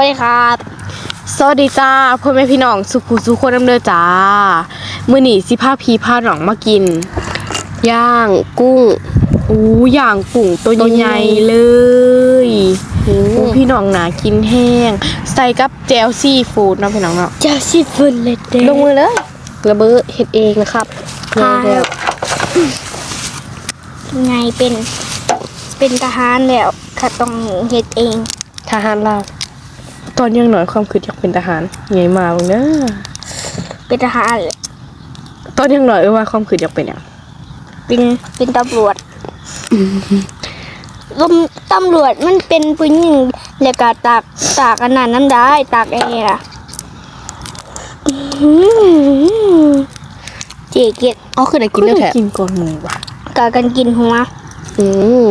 สวัสดีครับ สวัสดีจ้าพ่อแม่พี่น้องสุขุสุขคนน้ำเด้อจ้า มื้อนี้สิพาพี่พาน้องมากิน ย่างกุ้งอู้ย่างกุ้งตัวใหญ่ๆเลยอู้พี่น้องหนากินแห้ง ใส่กับแจวซีฟู้ดเนาะพี่น้องเนาะเจ้าสิฟุนเลยเด้ลงมือเลยระเบ้อเฮ็ดเองนะครับค่ะง่ายแล้วไงเป็นเป็นทหารแล้วข้าต้องเฮ็ดเองทหารลาว ตอนยังหน่อยความคิดอยากเป็นทหารไงมาบ้างเด้อเป็นทหารเลยตอนยังหน่อยเอ้ยว่าความคิดอยากเป็นหยังเป็นเป็นตำรวจลมตำรวจมันเป็นผู้หญิงแล้วก็ตากตากอันนั้นน้ำได้ ตากแอร์อะอื้อหือเจ๊เกดอ๋อคือได้กินแล้วแท้กินก่อนหมูว่ะกากันกินหัวอืม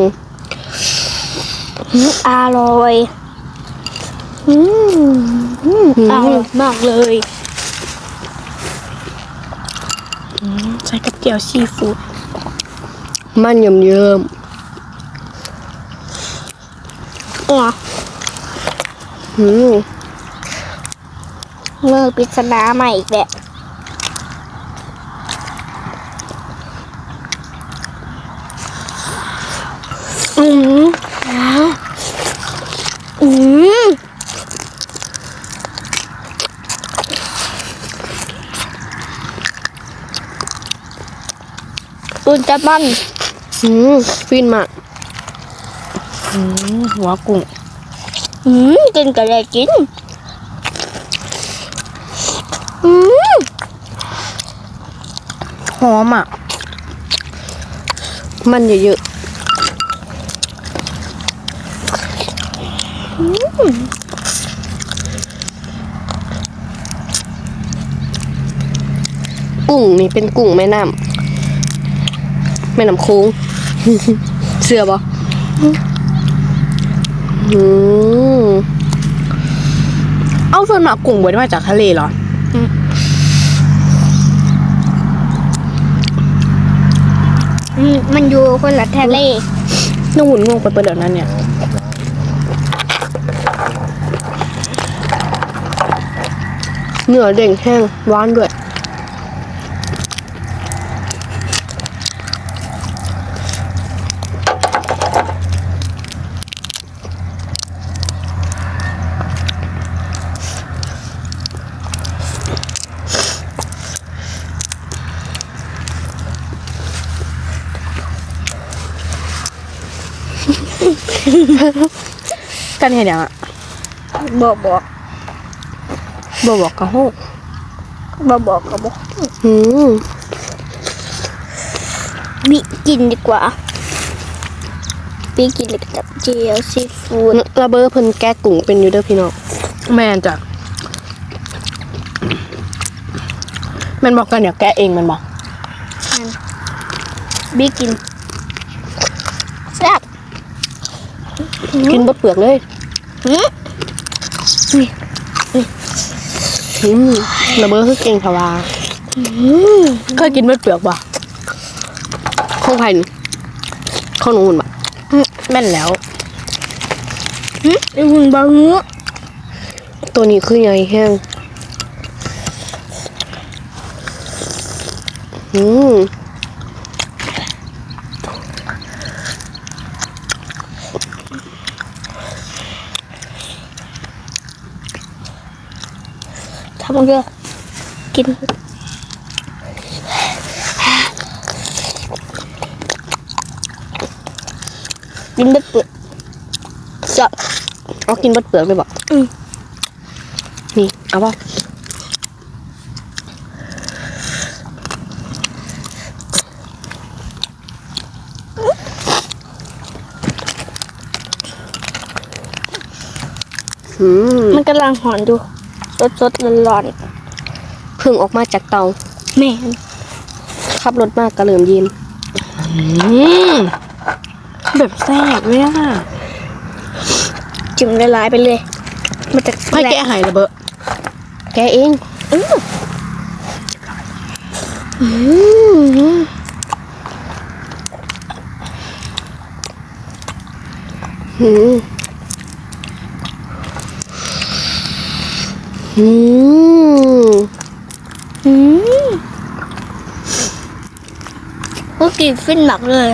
อื้ออร่อย อืมอืมอร่อยมากเลยใส่กับเกี๊ยวซีฟู้ดมันเยิ้มเยิ้มอ๋อๆอืมเมื่อปริศนาใหม่อีกแหละอืมอืมตุ นจะมันอืมฟินมากอืมหัวกุ้งอืมกินก็ได้กินอืมหอมอะ มันเยอะๆกุ้งนี่เป็นกุ้งแม่น้ำ แม่น้ำโค้งเสือปะอืมเอาส่วนมากกุ้งบได้มาจากทะเลเหรออืมมันอยู่คนละทะเลน้องหุ่นงงไปเปิดเดี๋ยวนั้นเนี่ยเนื้อเด้งแห้งหวานด้วย กันเห็นยังอะบอกบอกบบอกกระโหกบอกบอกก็บอกอืมบิกินดีกว่าบิกินกับเจียวซีฟู้ดระเบ้อเพิ่นแก้กุ้งเป็นอยู่เด้อพี่น้องแม่นจ้ะแมันบอกกันเดี๋ยวแกะเองแมันบอกบิกินแซ่บ กินบดเปลือกเลยหืมอืมระเบ้อคือเก่งทว่าเคยกินบดเปลือกบ่ข้าวไผ่นี่ข้าวหนูหุ่นบ่แม่นแล้วหืมไอหุ่นบะหื้อตัวนี้คือใหญ่แห้งอืม ทำมันเยอะกินกินแบบเปลือกจะเอากินบดเปลือกเลยบ่อืมนี่เอาป่ะอืมมันกำลังหอนดู สดสดร้อนร้อนเพึ่งออกมาจากเตาๆแม่นขับรถมากกระเหลิมยินแบบแซ่บเลยอะจิ้มละลายไปเลยมันจะไพ่แกะหายระเบอะแกะเองอืมหืม อืมอืมก็กินฟินหมักเลย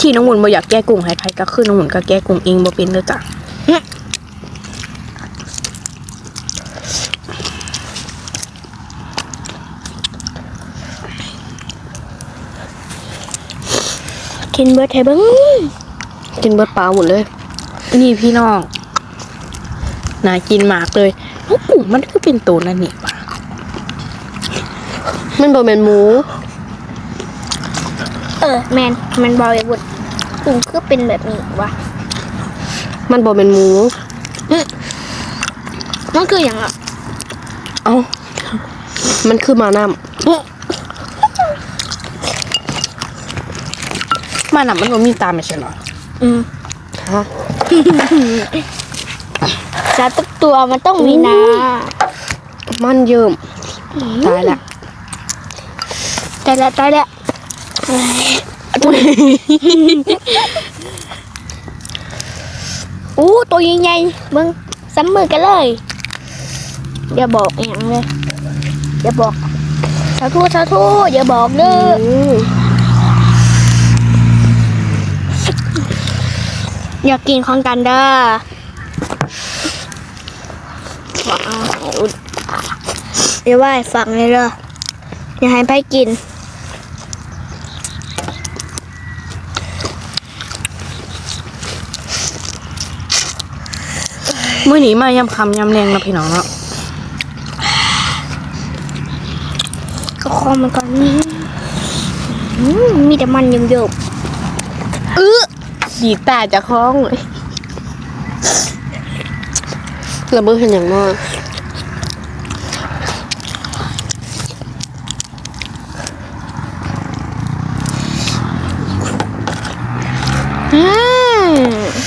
ที่น้องหมุนบ่อยากแก้กุ้งให้ไผก็คือน้องหมุนก็แก้กุ้งเองบ่เป็นเด้อจ้ะ กินเบิร์ดไทเบิ้งกินเบิดปลาหมดเลย นี่พี่น้องน่ากินมากเลยโอ้กุ้งมันคือเป็นตัวนั่นนี่ปะมันบ่แม่นหมู เออแมนแมนบอยวุดกุ้งคือเป็นแบบนี้วะมันบ่แม่นหมูมันคืออย่างอะ เอ้า มันคือมาน้ำ มาน้ำมันบ่มีตาไม่ใช่เหรออืมฮะสัตว์ทุกตัวมันต้องมีนามันเยิ่มตายละตายละตายละอู้ตัวใหญ่ๆมึงซ้ำมือกันเลยอย่าบอกอย่างเลยอย่าบอกสาธุสาธุอย่าบอกเด้อ อยากกินของกันเด้อว้าวอุดเดี๋ยวว่าให้ฟังเลยเด้ออย่าให้ไปกินมื้อนี้มายำคำยำแรงเนาะพี่น้องเนาะก็คอมันก่อนนี้อืมมีแต่มันเยิบเออ ดีตาจะคล้องเลยระเบิดเห็นอย่างมาก ๆอืม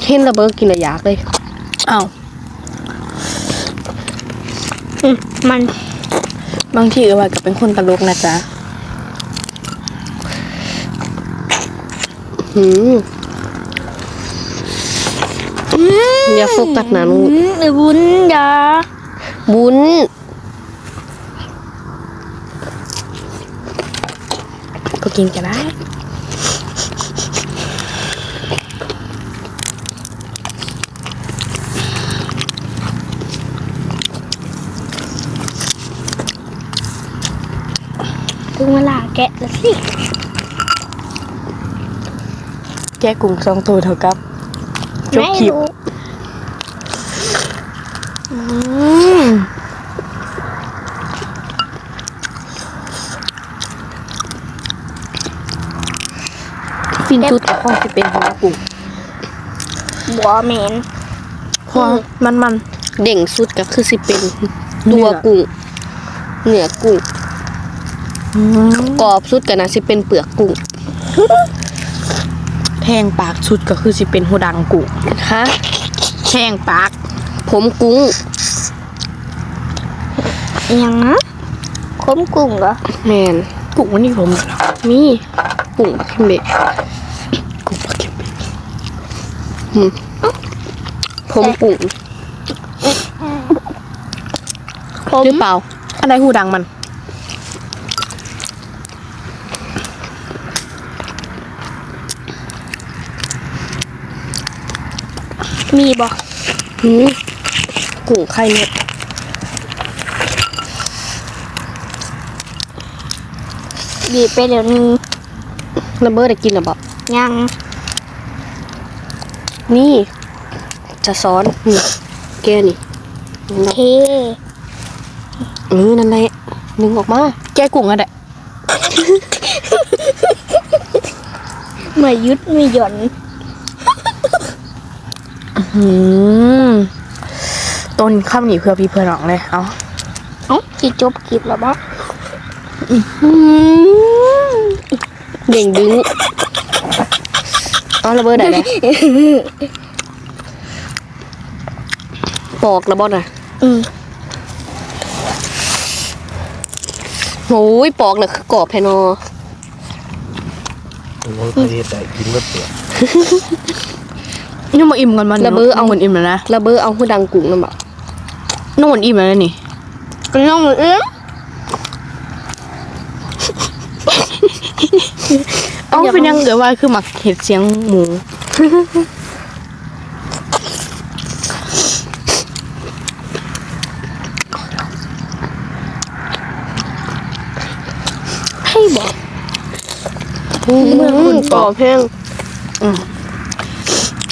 เห็นระเบิดกินระยากเลยอ้าวอืมมัน บางทีเอว่าก็เป็นคนตลกนะจ๊ะหืมอย่าโฟกัสนะลูกอืมไอ้บุญอย่าบุญก็กินกันได้ ถึงเวลา แกะแล้วสิ แก้กุ้งสองตัวเท่ากับจบไม่คลิปรู้อืมฟินชุดกับข้องที่เป็นหัวกุ้งบัวเหม็นเพราะมันมัน เด่งสุดก็คือสิเป็น ตัวกุ้งเนื้อกุ้ง กรอบสุดก็น่าสิเป็นเปลือกกุ้งแทงปากสุดก็คือสิเป็นหัวดังกุ้งฮะแทงปาก ผมกุ้งอิหยังนะคมกุ้งเหรอแมนกุ้งมันนี่ผมเหรอมีกุ้งปลาเค็มเบะกุ้งปลาเค็มเบะอืมผมกุ้งผมหรือเปล่า อะไรหูดังมัน มีบ่หืมกุ้งไข่เนี่ยบีบไปเดี๋ยวนึงระเบิดได้กินหรือเปล่ายัง นี่ จะซ้อนนี่แกนี่โอเคเออนั่นแหละนึงออกมา แกกุ้งอะแหละไม่ยุดไม่หย่อน หืมต้นข้ามหนีเพื่อพี่เพื่อน้องเลย เอาเอ้าสิจบคลิปแล้วบ่หืมเด่งดึงเอาระเบิดได้เลยปอกระเบิดอะอืมโอ้ยปอกเลยคือกรอบแพนอมันก็เฮ็ดได้กินก็เปลือก นี่มาอิ่มกันมันระเบิดเอาเหมือนอิ่มแล้วนะระเบิดเอาหูดังกุ้งนั่นแบบน้องเหมือนอิ่มแล้วนี่ก็น้องมือเอื้อมเอ้าเป็นยังเดี๋ยวว่าคือหมักเห็ดเสียงหมูให้บอกเมื่อคุณกรอบแห้ง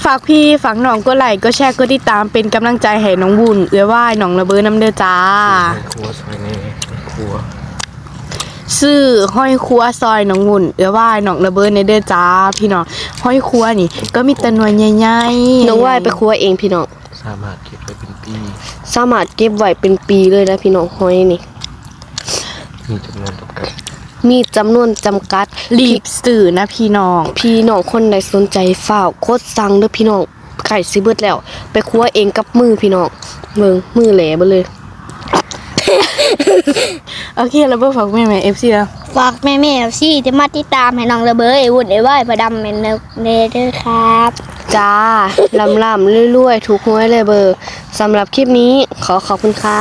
ฝากพี่ฝากน้องก็ไลค์ก็แชร์ก็ติดตามเป็นกำลังใจให้น้องบุญเอื้อว่ายน้องระเบิดน้ำเด้อจ้าในครัวซอยในครัวซื้อห้อยครัวซอยน้องบุญเอื้อว่ายน้องระเบิดในเด้อจ้าพี่น้องห้อยครัวนี่ ก็มีแต่หน่วยใหญ่ๆน้องว่ายไปครัวเองพี่น้อง สามารถเก็บไว้เป็นปีสามารถเก็บไว้เป็นปีเลยนะพี่น้องหอยนี่ มีจำนวนจำกัด มีจำนวนจำกัดรีบสื่อนะพี่น้อง พี่น้องคนใดสนใจฝ้าวโคตรสั่งเด้อพี่น้องไก่ซิเบิดแล้ว ไปครัวเองกับมือพี่น้องเมืองมือแหลเบ่เลย โอเคระเบิดฝากแม่แม่เอฟซีแล้วฝากแม่แม่ๆซี่จะมาติดตามให้น้องระเบิดไอ้วุ่นไอ้ว่ายพระดำเป็นเนเด้อครับ จ้าลำลำๆเรื่อยๆ ถูกหวยเลยเบอร์สำหรับคลิปนี้ขอขอบคุณค่ะ